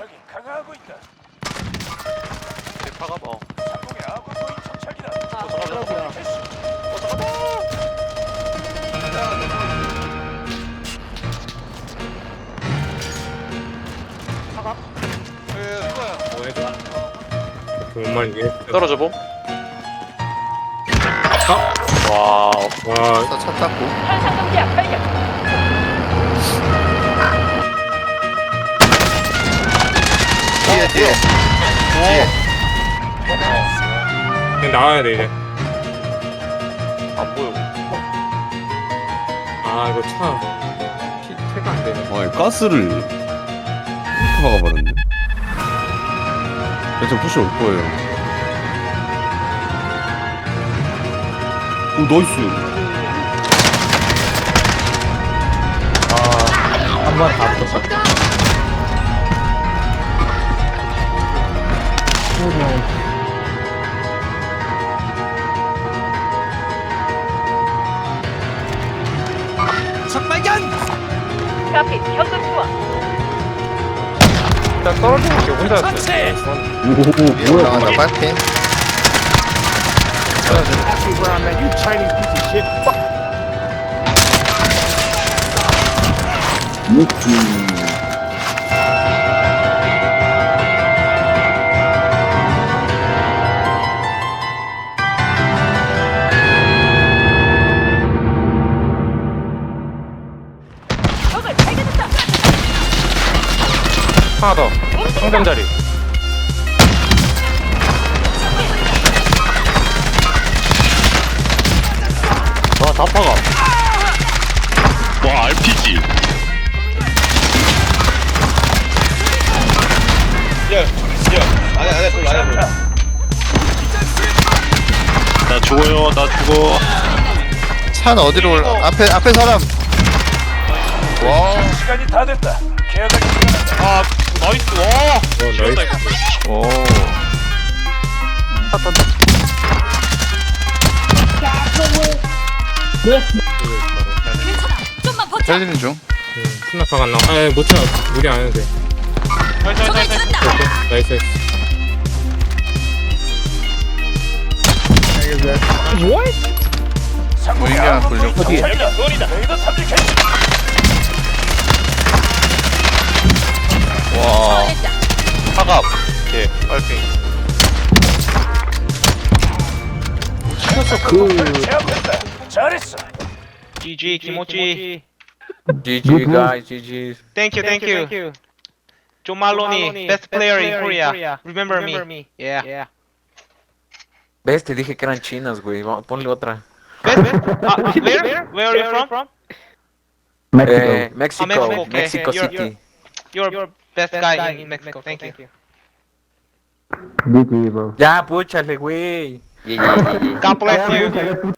적이 강화하고 있다. 파가 어. 상공의 아군 무인 정찰기다. 어. 어 잠깐만. 파가? 예, 이거야. 정말 이해. 떨어져 봄. 와, 와, 차 닦고 현상금지야 발견. 뒤에 뒤에 뒤에 그냥 나와야 돼 이제. 안 보여. 아 이거 차 피, 태가 안 되네. 아, 가스를 이렇게 막아버렸네. 대체 푸시 올 거예요. 오, 나이스. 한번다 붙었어 카피 현금 투하. 일단 떨어지는 게 혼자였어. 터치! 오, 위에 올라간다 빨핑 적을 하나 더. 상점 자리. 와, 다 파가. 와, RPG. 나 죽어요, 나 죽어. 차는 어디로 올라 앞에 앞에 사람 와 시간이 다 됐다. 계약하기 시간한다. 아, 나이스, 와. 어, 죽였다, 나이스. 이거. 오. 괜찮아. 좀만 버텨. 살리는 중 스나파가 안 나와. 아, 못 차. 무리 안 해도 돼. 나이스, 적을 나이스, 나이스. 찾았다. 오케이, 나이스. 상공의 무인기한 아군 무인 굴욕. 정찰기다. 레이더 탐지 캐시. 예, 빨팽이. 제압했다. 잘했어. GG, 김호지. GG guys, GG. Thank you, thank you. John Maloney, best player in Korea. Remember me. Yeah. ¿Ves? Te dije que eran chinas, güey. Va- Ponle otra. Best, ah, where? Where are you from? Eh, México, Ah, Mexico, okay. Mexico You're- City. You're best guy in Mexico. Thank you. Ya, púchale, güey. God bless you.